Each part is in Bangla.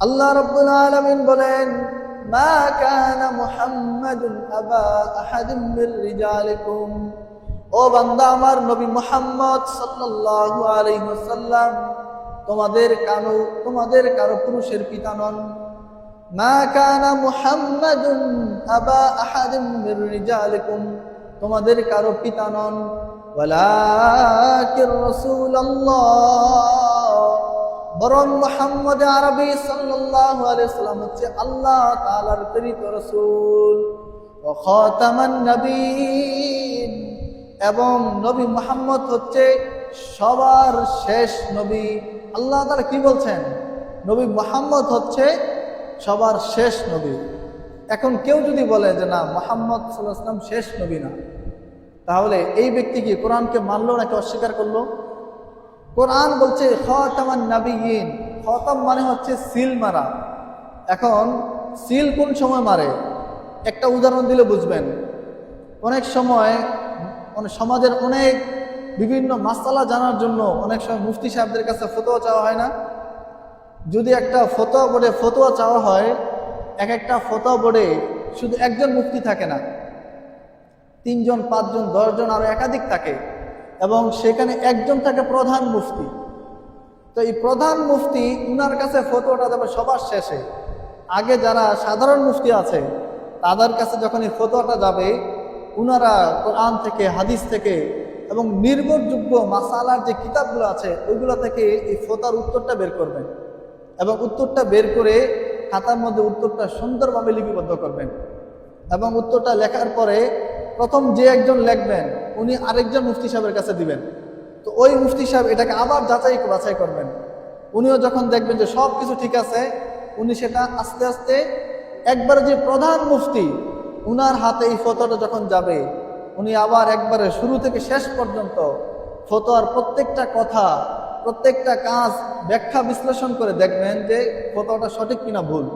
আল্লাহ রব্বুল আলামিন বলেন, মা কানা মুহাম্মাদুন আবা আহাদিন মির রিজালিকুম। ও বান্দা, আমার নবী মুহাম্মদ সাল্লাল্লাহু আলাইহি ওয়াসাল্লাম, তোমাদের কানো তোমাদের কারও পুরুষের পিতা নন। মা কানা মুহাম্মাদুন আবা আহাদিন মির রিজালিকুম। তোমাদের কারও পিতা নন। ওয়ালাকির রাসূলুল্লাহ। বরং মোহাম্মদ আরবি সাল্লাল্লাহু আলাইহি সাল্লাম হচ্ছে আল্লাহ তাআলার প্রেরিত রাসূল ও নবীন। এবং নবী মোহাম্মদ হচ্ছে সবার শেষ নবী। আল্লাহ তাআলা কি বলছেন? নবী মোহাম্মদ হচ্ছে সবার শেষ নবী। এখন কেউ যদি বলে যে না, মোহাম্মদ সাল্লাহ শেষ নবী না, তাহলে এই ব্যক্তি কি কোরআনকে মানলো নাকি অস্বীকার করল? কোরআন বলছে, খতামান নাবিয়িন খতাম মানে হচ্ছে সিল মারা। এখন, সিল কোন সময় মারে? একটা উদাহরণ দিলে বুঝবেন। অনেক সময় মানে সমাজের অনেক বিভিন্ন মাসালা জানার জন্য অনেক সময় মুফতি সাহেবদের কাছে ফতোয়া চাওয়া হয় না। যদি একটা ফতোয়া বোর্ডে ফতোয়া চাওয়া হয়, এক একটা ফতোয়া বোর্ডে শুধু একজন মুফতি থাকে না। তিনজন, পাঁচজন, দশজন আরও একাধিক থাকে। এবং সেখানে একজন থাকে প্রধান মুফতি। তো এই প্রধান মুফতি, উনার কাছে ফতোয়াটা দেবে সবার শেষে। আগে যারা সাধারণ মুফতি আছে, তাদের কাছে যখন এই ফতোয়াটা যাবে, উনারা কোরআন থেকে, হাদিস থেকে এবং নির্ভরযোগ্য মাসালার যে কিতাবগুলো আছে, ওইগুলো থেকে এই ফতোয়ার উত্তরটা বের করবেন। এবং উত্তরটা বের করে খাতার মধ্যে উত্তরটা সুন্দরভাবে লিপিবদ্ধ করবেন। এবং উত্তরটা লেখার পরে প্রথম যে একজন লিখবেন উনি আরেকজন মুফতি সাহেবের কাছে দিবেন। তো ওই মুফতি সাহেব এটাকে আবার যাচাই বাছাই করবেন। উনিও যখন দেখবেন যে সব কিছু ঠিক আছে, উনি সেটা আস্তে আস্তে একবারে যে প্রধান মুফতি, উনার হাতে এই ফতোয়াটা যখন যাবে, উনি আবার একবারে শুরু থেকে শেষ পর্যন্ত ফতোয়ার প্রত্যেকটা কথা, প্রত্যেকটা কাজ ব্যাখ্যা বিশ্লেষণ করে দেখবেন যে ফতোয়াটা সঠিক কিনা ভুল।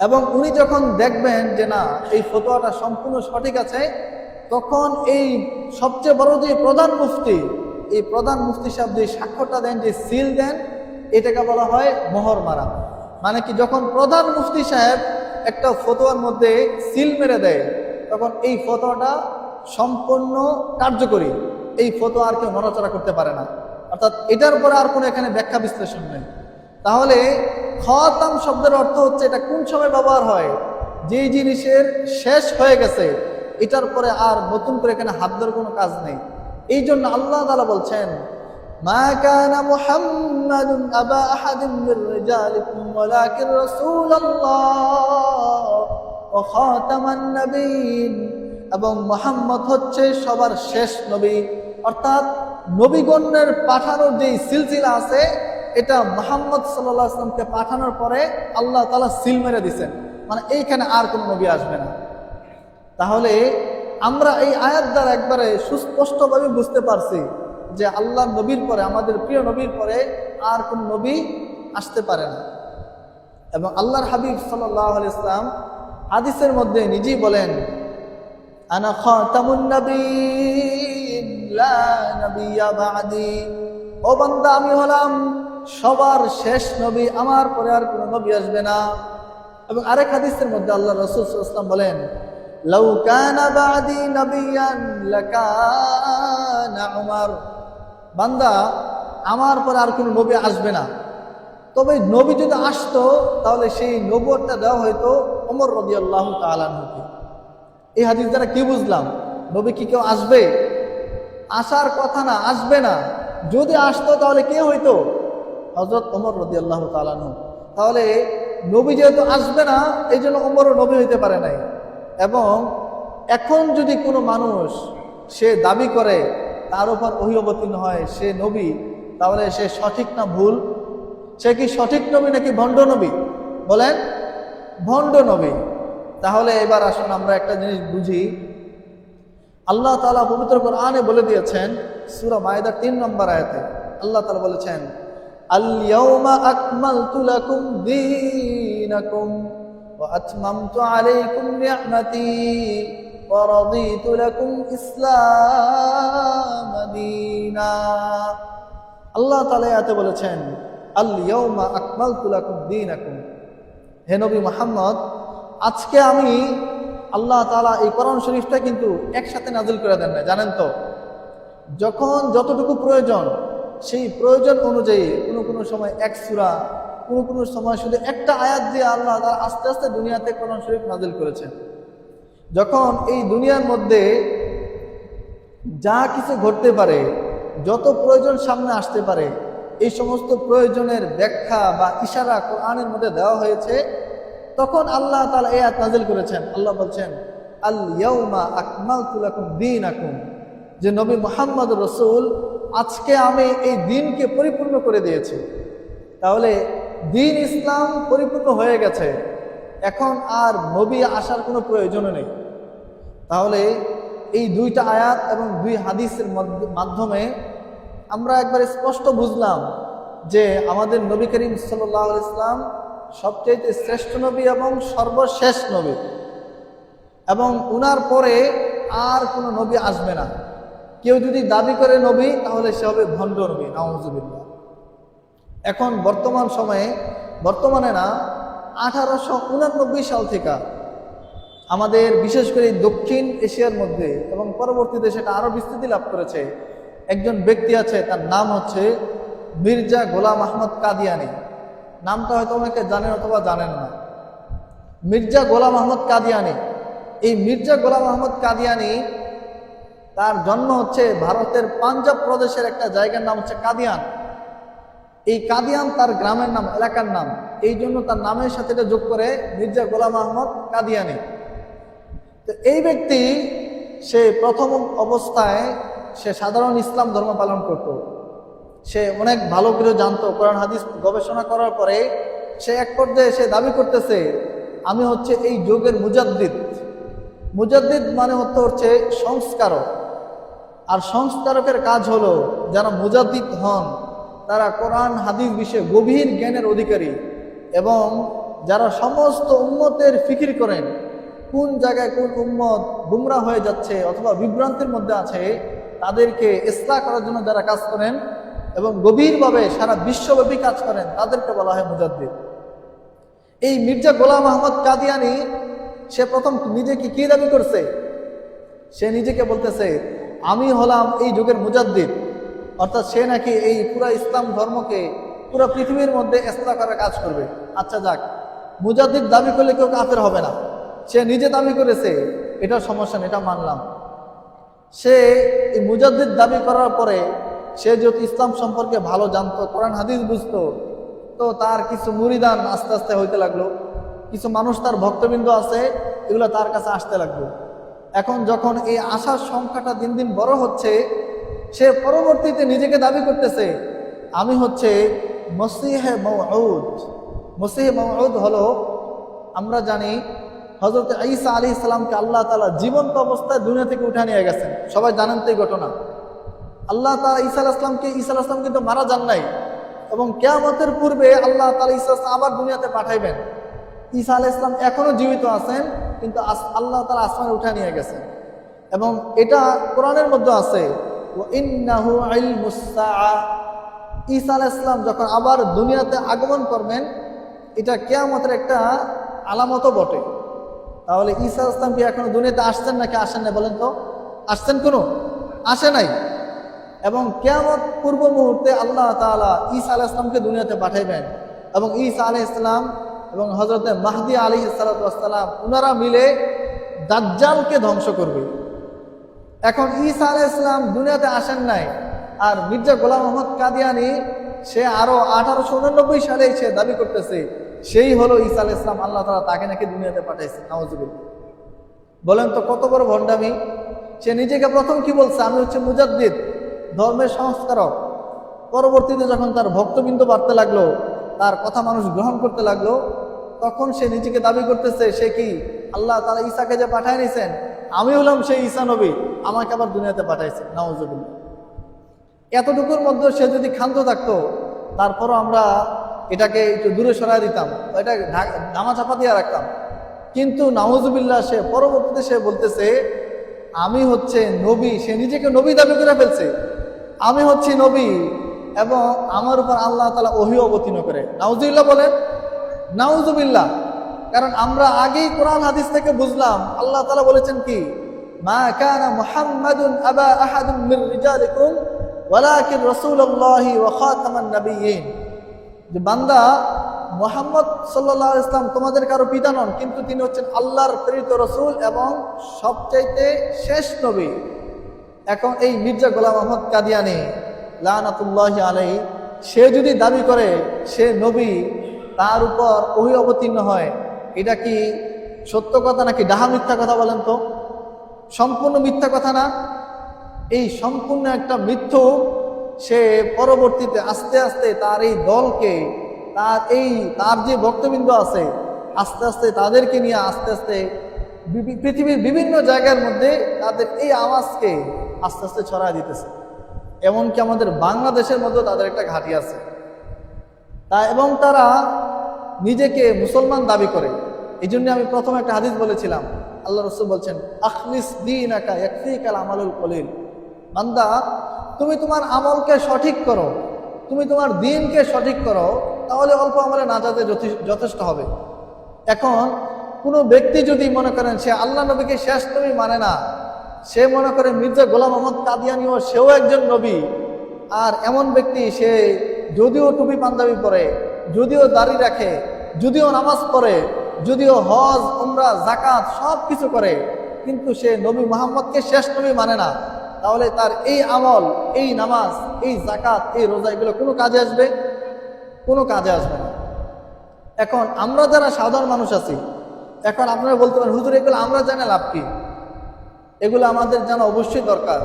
এবং উনি যখন দেখবেন যে না, এই ফতোয়াটা সম্পূর্ণ সঠিক আছে তখন এই সবচেয়ে বড় যে প্রধান মুফতি, এই প্রধান মুফতি সাহেব যে স্বাক্ষরটা দেন, যে সিল দেন, এটাকে বলা হয় মোহর মারা। মানে কি, যখন প্রধান মুফতি সাহেব একটা ফতোয়ার মধ্যে সিল মেরে দেয়, তখন এই ফতোয়াটা সম্পূর্ণ কার্যকরী। এই ফতোয়া আর কেউ নড়াচড়া করতে পারে না। অর্থাৎ এটার পরে আর কোনো এখানে ব্যাখ্যা বিশ্লেষণ নেই। তাহলে খতাম শব্দের অর্থ হচ্ছে এটা কোন সময় ব্যবহার হয়? যেই জিনিসের শেষ হয়ে গেছে এটার পরে আর নতুন করে এখানে হাবদার কোনো কাজ নেই। এই জন্য আল্লাহ তালা বলছেন, মা কানা মুহাম্মাদ আবা আহাদিন মির নবীন এবং মোহাম্মদ হচ্ছে সবার শেষ নবী। অর্থাৎ নবীগণের পাঠানোর যেই সিলসিলা আছে, এটা মোহাম্মদ সাল্লাহ আসলামকে পাঠানোর পরে আল্লাহ তালা সিল মেরে দিছেন। মানে এইখানে আর কোন নবী আসবে না। তাহলে আমরা এই আয়াত দ্বারা একবারে সুস্পষ্টভাবে বুঝতে পারছি যে আল্লাহ নবীর পরে, আমাদের প্রিয় নবীর পরে আর কোন নবী আসতে পারে না। এবং আল্লাহর হাবিব সাল্লাহ ইসলাম হাদিসের মধ্যে নিজেই বলেন আমি হলাম সবার শেষ নবী, আমার পরে আর কোনো নবী আসবে না। এবং আরেক হাদিসের মধ্যে আল্লাহ রসুল ইসলাম বলেন লাউ কানা বাদি নবিয়ান লাকানা উমার। বান্দা, আমার পর আর কোনো নবী আসবে না। তবে নবী যদি আসতো, তাহলে সেই নবরটা দেওয়া হয়তো ওমর রবি আল্লাহ তালানহকে এই হাদিস দ্বারা কি বুঝলাম? নবী কি কেউ আসবে? আসার কথা না, আসবে না। যদি আসতো, তাহলে কে হইতো? হজরত ওমর রদি আল্লাহ তালানহ তাহলে নবী যেহেতু আসবে না এই জন্য ওমরও নবী হইতে পারে নাই। এবং এখন যদি কোনো মানুষ সে দাবি করে, তার উপর অবতীর্ণ হয়, সে নবী, তাহলে সে সঠিক না ভুল? সে কি সঠিক নবী নাকি ভণ্ড নবী? বলেন, ভণ্ড নবী। তাহলে এবার আসুন আমরা একটা জিনিস বুঝি। আল্লাহ তালা পবিত্র কোরআনে বলে দিয়েছেন, সুরা মায়দার তিন নম্বর আয়াতে, আল্লাহ তালা বলেছেন আল-ইয়াওমা আকমালতু লাকুম দীনাকুম। আলাইকুম নি'মাতি ওয়া রাদিতু লাকুম ইসলাম দীনা আল্লাহ তাআলা এতে বলেছেন আল ইয়াউমা আকমালতু লাকুম দীনাকুম। হে নবী মোহাম্মদ, আজকে আমি আল্লাহ তাআলা এই কোরআন শরীফটা কিন্তু একসাথে নাজিল করে দেন না জানেন তো? যখন যতটুকু প্রয়োজন, সেই প্রয়োজন অনুযায়ী কোনো কোনো সময় এক সুরা কোনো কোনো সময় শুধু একটা আয়াত দিয়ে আল্লাহ তাআলা আস্তে আস্তে দুনিয়াতে কোরআন শরীফ নাজিল করেছেন। যখন এই দুনিয়ার মধ্যে যা কিছু ঘটতে পারে, যত প্রয়োজন সামনে আসতে পারে, এই সমস্ত প্রয়োজনের ব্যাখ্যা বা ইশারা কোরআনের মধ্যে দেওয়া হয়েছে, তখন আল্লাহ তাআলা এই আয়াত নাজিল করেছেন। আল্লাহ বলছেন, আল ইয়াউমা আকমালতু লাকুম দীনাকুম। যে নবী মুহাম্মদ রসুল, আজকে আমি এই দিনকে পরিপূর্ণ করে দিয়েছি। তাহলে দিন ইসলাম পরিপূর্ণ হয়ে গেছে। এখন আর নবী আসার কোনো প্রয়োজনও নেই। তাহলে এই দুইটা আয়াত এবং দুই হাদিসের মাধ্যমে আমরা একবার স্পষ্ট বুঝলাম যে আমাদের নবী করিম সাল্লাহ ইসলাম সবচেয়ে শ্রেষ্ঠ নবী এবং সর্বশেষ নবী। এবং উনার পরে আর কোনো নবী আসবে না। কেউ যদি দাবি করে নবী, তাহলে সে হবে ভণ্ড নবী নওয়াজুবিল্লাহ এখন বর্তমান সময়ে, বর্তমানে না, আঠারোশো উনানব্বই সাল থেকে আমাদের বিশেষ করে দক্ষিণ এশিয়ার মধ্যে এবং পরবর্তীতে সেটা আরও বিস্তৃতি লাভ করেছে, একজন ব্যক্তি আছে, তার নাম হচ্ছে মির্জা গোলাম আহমদ কাদিয়ানি। নামটা হয়তো অনেকে জানেন অথবা জানেন না। মির্জা গোলাম আহমদ কাদিয়ানি। এই মির্জা গোলাম আহমদ কাদিয়ানি, তার জন্ম হচ্ছে ভারতের পাঞ্জাব প্রদেশের একটা জায়গার নাম হচ্ছে কাদিয়ান। এই কাদিয়ান তার গ্রামের নাম, এলাকার নাম। এই জন্য তার নামের সাথে এটা যোগ করে মির্জা গোলাম আহমদ কাদিয়ানি। তো এই ব্যক্তি, সে প্রথম অবস্থায় সে সাধারণ ইসলাম ধর্ম পালন করত। সে অনেক ভালো করে জানতো, কোরআন, হাদিস গবেষণা করার পরে সে এক পর্যায়ে সে দাবি করতেছে, আমি হচ্ছে এই যুগের মুজাদ্দিদ। মুজাদ্দিদ মানে হচ্ছে হচ্ছে সংস্কারক। আর সংস্কারকের কাজ হলো যারা মুজাদ্দিদ হন। তারা কোরআন, হাদিস বিষয়ে গভীর জ্ঞানের অধিকারী এবং যারা সমস্ত উম্মতের ফিকির করেন, কোন জায়গায় কোন উম্মত গুমরা হয়ে যাচ্ছে অথবা বিভ্রান্তির মধ্যে আছে, তাদেরকে ইসলাহ করার জন্য যারা কাজ করেন এবং গভীরভাবে সারা বিশ্বব্যাপী কাজ করেন, তাদেরকে বলা হয় মুজাদ্দিদ। এই মির্জা গোলাম আহমদ কাদিয়ানি, সে প্রথম নিজেকে কি দাবি করছে? সে নিজেকে বলতেছে, আমি হলাম এই যুগের মুজাদ্দিদ। অর্থাৎ সে নাকি এই পুরা ইসলাম ধর্মকে পুরো পৃথিবীর মধ্যে ইসলাহ করার কাজ করবে। আচ্ছা যাক, মুজাদ্দিদ দাবি করলে কেউ কাফের হবে না। সে নিজে দাবি করেছে এটা সমস্যা এটা মানলাম। সে এই মুজাদ্দিদ দাবি করার পরে সে যদি ইসলাম সম্পর্কে ভালো জানতো, কোরআন, হাদিস বুঝতো, তো তার কিছু মুরিদান আস্তে আস্তে হইতে লাগল। কিছু মানুষ তার ভক্তবৃন্দ আছে, এগুলো তার কাছে আসতে লাগল। এখন যখন এই আসার সংখ্যাটা দিন দিন বড় হচ্ছে সে পরবর্তীতে নিজেকে দাবি করতেছে, আমি হচ্ছে মসিহে মৌদ মসিহে মৌদ হলো, আমরা জানি হজরত ঈসা আলী ইসলামকে আল্লাহ তালা জীবন্ত অবস্থায় দুনিয়া থেকে উঠে নিয়ে গেছেন। সবাই জানেন তো এই ঘটনা। আল্লাহ তালা ঈসা ইসলামকে ঈসা ইসলাম কিন্তু মারা যান নাই এবং কেয়ামতের পূর্বে আল্লাহ তালা ঈসা আবার দুনিয়াতে পাঠাইবেন। ঈসা আলাহ ইসলাম এখনও জীবিত আছেন, কিন্তু আল্লাহ তালা আসমানে উঠে নিয়ে গেছেন। এবং এটা কোরআনের মধ্যে আছে ইসালাম আইল যখন আবার দুনিয়াতে আগমন করবেন, এটা কেয়ামতের একটা আলামতও বটে। তাহলে ইসা ইসলাম কি এখনও দুনিয়াতে আসছেন নাকি আসেন না বলেন তো? আসছেন কোনো? আসে নাই। এবং কেয়ামত পূর্ব মুহূর্তে আল্লাহ তালা ইসা আলাহ ইসলামকে দুনিয়াতে পাঠাইবেন। এবং ইসা আলহ ইসলাম এবং হজরত মাহদি আলী সালাতাম ওনারা মিলে দাজ্জালকে ধ্বংস করবে। এখন ঈসা আলাহ ইসলাম দুনিয়াতে আসেন নাই। আর মির্জা গোলাম মোহাম্মদ কাদিয়ানি, সে আরও আঠারোশো উননব্বই সালে সে দাবি করতেছে, সেই হলো ঈসা আলাহ ইসলাম আল্লাহ তালা তাকে নাকি দুনিয়াতে পাঠাইছে নওয়াজুবিল্লাহ বলেন তো কত বড় ভণ্ডামি। সে নিজেকে প্রথম কি বলছে? আমি হচ্ছে মুজাদ্দিদ, ধর্মের সংস্কারক। পরবর্তীতে যখন তার ভক্তবৃন্দ বাড়তে লাগল, তার কথা মানুষ গ্রহণ করতে লাগল, তখন সে নিজেকে দাবি করতেছে, সে কি আল্লাহ তারা ঈসাকে যে পাঠায় নিছেন? আমি হলাম সেই ঈসা নবী। আমাকে আবার দুনিয়াতে পাঠাইছে নওয়াজুবিল্লাহ এতটুকুর মধ্যে সে যদি ক্ষান্ত থাকতো, তারপরও আমরা এটাকে একটু দূরে সরাই দিতাম, এটা ধামা চাপা দিয়ে রাখতাম। কিন্তু নাউজুবিল্লাহ সে, পরবর্তীতে সে বলতেছে, আমি হচ্ছে নবী, সে নিজেকে নবী দাবি করে ফেলছে। আমি হচ্ছি নবী এবং আমার উপর আল্লাহ তালা ওহি অবতীর্ণ করে। নাউজুবিল্লাহ বলেন, নাউজুবিল্লাহ। কারণ আমরা আগেই কোরআন, হাদিস থেকে বুঝলাম, আল্লাহ তালা বলেছেন কি মা কানা মুহাম্মাদুন আবা আহাদুন মির রিজালিকুম, ওয়ালাকিন রাসূলুল্লাহি ওয়া খাতামান নাবিয়্যিন। যে বান্দা মোহাম্মদ সাল্লাহ ইসলাম তোমাদের কারও পিতা নন, কিন্তু তিনি হচ্ছেন আল্লাহর প্রেরিত রসুল এবং সবচাইতে শেষ নবী। এখন এই মির্জা গোলাম আহমদ কাদিয়ানি, লানাতুল্লাহ আলাই সে যদি দাবি করে সে নবী, তার উপর ওহি অবতীর্ণ হয়, এটা কি সত্য কথা নাকি ডাহা মিথ্যা কথা বলেন তো? সম্পূর্ণ মিথ্যা কথা না। এই সম্পূর্ণ একটা মিথ্যু সে পরবর্তীতে আস্তে আস্তে তার এই দলকে, তার এই, তার যে ভক্তবৃন্দ আছে, আস্তে আস্তে তাদেরকে নিয়ে আস্তে আস্তে পৃথিবীর বিভিন্ন জায়গার মধ্যে তাদের এই আওয়াজকে আস্তে আস্তে ছড়ায় দিতেছে। এমনকি আমাদের বাংলাদেশের মধ্যে তাদের একটা ঘাঁটি আছে। তা এবং তারা নিজেকে মুসলমান দাবি করে। এই জন্য আমি প্রথম একটা হাদিস বলেছিলাম। আল্লাহ রসুল বলছেন, আখলিস দিন একা একফিকাল আমালুল কলিল বান্দা, তুমি তোমার আমলকে সঠিক করো, তুমি তোমার দিনকে সঠিক করো, তাহলে অল্প আমলে না যাতে যথেষ্ট হবে। এখন, কোনো ব্যক্তি যদি মনে করেন, সে আল্লাহ নবীকে শেষ নবী মানে না। সে মনে করে, মির্জা গোলাম মোহাম্মদ কাদিয়ানিও সেও একজন নবী। আর এমন ব্যক্তি, সে যদিও টুপি পাঞ্জাবি পরে, যদিও দাড়ি রাখে, যদিও নামাজ পড়ে যদিও হজ, উমরা জাকাত সব কিছু করে, কিন্তু সে নবী মোহাম্মদকে শেষ নবী মানে না। তাহলে তার এই আমল, এই নামাজ, এই জাকাত এই রোজা এগুলো কোনো কাজে আসবে? কোনো কাজে আসবে না। এখন আমরা যারা সাধারণ মানুষ আছি, এখন আপনারা বলতে পারেন, হুজুর, এগুলো আমরা জানা লাভ কি? এগুলো আমাদের জানা অবশ্যই দরকার।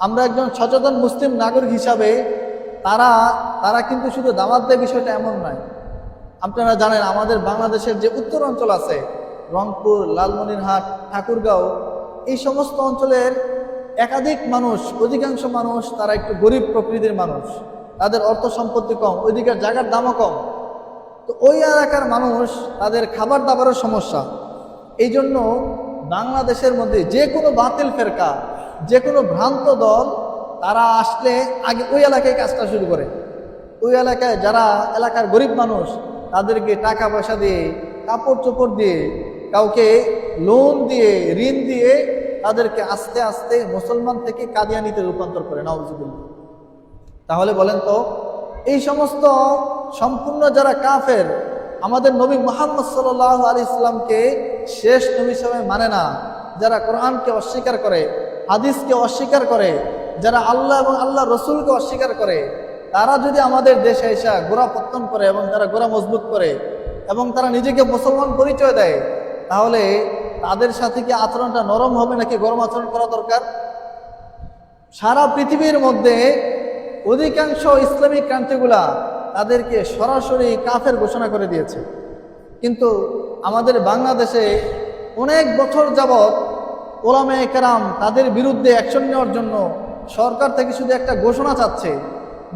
আমরা একজন সচেতন মুসলিম নাগরিক হিসাবে তারা তারা কিন্তু শুধু দাওয়াত দেয় বিষয়টা এমন নয়। আপনারা জানেন আমাদের বাংলাদেশের যে উত্তর অঞ্চল আছে, রংপুর, লালমনিরহাট, ঠাকুরগাঁও, এই সমস্ত অঞ্চলের একাধিক মানুষ, অধিকাংশ মানুষ তারা একটু গরিব প্রকৃতির মানুষ। তাদের অর্থ সম্পত্তি কম, ওইদিকের জায়গার দামও কম। তো ওই এলাকার মানুষ, তাদের খাবার দাবারের সমস্যা। এই জন্য বাংলাদেশের মধ্যে যে কোনো বাতিল ফেরকা, যে কোনো ভ্রান্ত দল, তারা আসলে আগে ওই এলাকায় কাজটা শুরু করে। ওই এলাকায় যারা এলাকার গরিব মানুষ তাদেরকে টাকা পয়সা দিয়ে, কাপড় চোপড় দিয়ে, কাউকে লোন দিয়ে, ঋণ দিয়ে তাদেরকে আস্তে আস্তে মুসলমান থেকে কাদিয়ানিতে রূপান্তর করে, নাউজুবিল্লাহ। তাহলে বলেন তো, এই সমস্ত সম্পূর্ণ যারা কাফের, আমাদের নবী মোহাম্মদ সাল্লাহ আলী ইসলামকে শেষ নবী হিসাবে মানে না। যারা কোরআনকে অস্বীকার করে, হাদিসকে অস্বীকার করে, যারা আল্লাহ এবং আল্লাহ রসুলকে অস্বীকার করে তারা যদি আমাদের দেশে এসে গোড়া পত্তন করে এবং তারা গোড়া মজবুত করে এবং তারা নিজেকে মুসলমান পরিচয় দেয়, তাহলে তাদের সাথে কি আচরণটা নরম হবে নাকি গরম আচরণ করা দরকার? সারা পৃথিবীর মধ্যে অধিকাংশ ইসলামিক কান্ট্রিগুলা তাদেরকে সরাসরি কাফের ঘোষণা করে দিয়েছে। কিন্তু আমাদের বাংলাদেশে অনেক বছর যাবৎ ওলামে কেরাম তাদের বিরুদ্ধে অ্যাকশন নেওয়ার জন্য সরকার থেকে শুধু একটা ঘোষণা চাচ্ছে।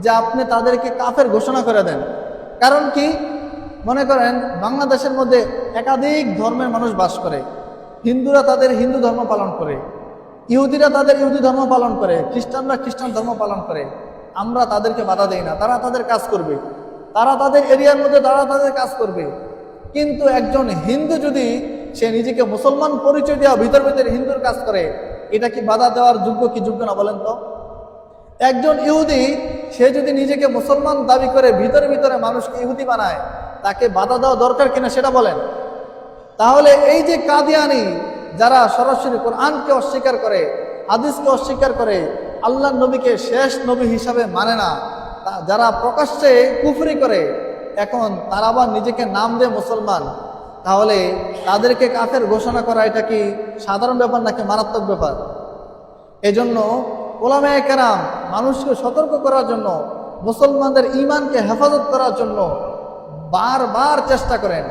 যে আপনি তাদেরকে কাফের ঘোষণা করে দেন। কারণ কি? মনে করেন, বাংলাদেশের মধ্যে একাধিক ধর্মের মানুষ বাস করে। হিন্দুরা তাদের হিন্দু ধর্ম পালন করে। ইহুদিরা তাদের ইহুদি ধর্ম পালন করে। খ্রিস্টানরা খ্রিস্টান ধর্ম পালন করে। আমরা তাদেরকে বাধা দেই না। তারা তাদের কাজ করবে। তারা তাদের এরিয়ার মধ্যে তারা তাদের কাজ করবে। কিন্তু একজন হিন্দু যদি সে নিজেকে মুসলমান পরিচয় দেওয়া ভিতর ভিতরে হিন্দুর কাজ করে, এটা কি বাধা দেওয়ার যোগ্য কি যোগ্য না বলেন তো? একজন ইহুদি সে যদি নিজেকে মুসলমান দাবি করে ভিতরে ভিতরে মানুষকে ইহুদি বানায়, তাকে বাধা দেওয়া দরকার কিনা সেটা বলেন। তাহলে এই যে কাদিয়ানি, যারা সরাসরি কোরআনকে অস্বীকার করে, হাদিসকে অস্বীকার করে আল্লাহ নবীকে শেষ নবী হিসাবে মানে না যারা প্রকাশ্যে কুফরি করে, এখন তারা আবার নিজেকে নাম দেয় মুসলমান। তাহলে তাদেরকে কাফের ঘোষণা করা এটা কি সাধারণ ব্যাপার নাকি মারাত্মক ব্যাপার? এজন্য ওলামায়ে কেরাম মানুষকে সতর্ক করার জন্য মুসলমানদের ইমানকে হেফাজত করার জন্য বারবার চেষ্টা করেন।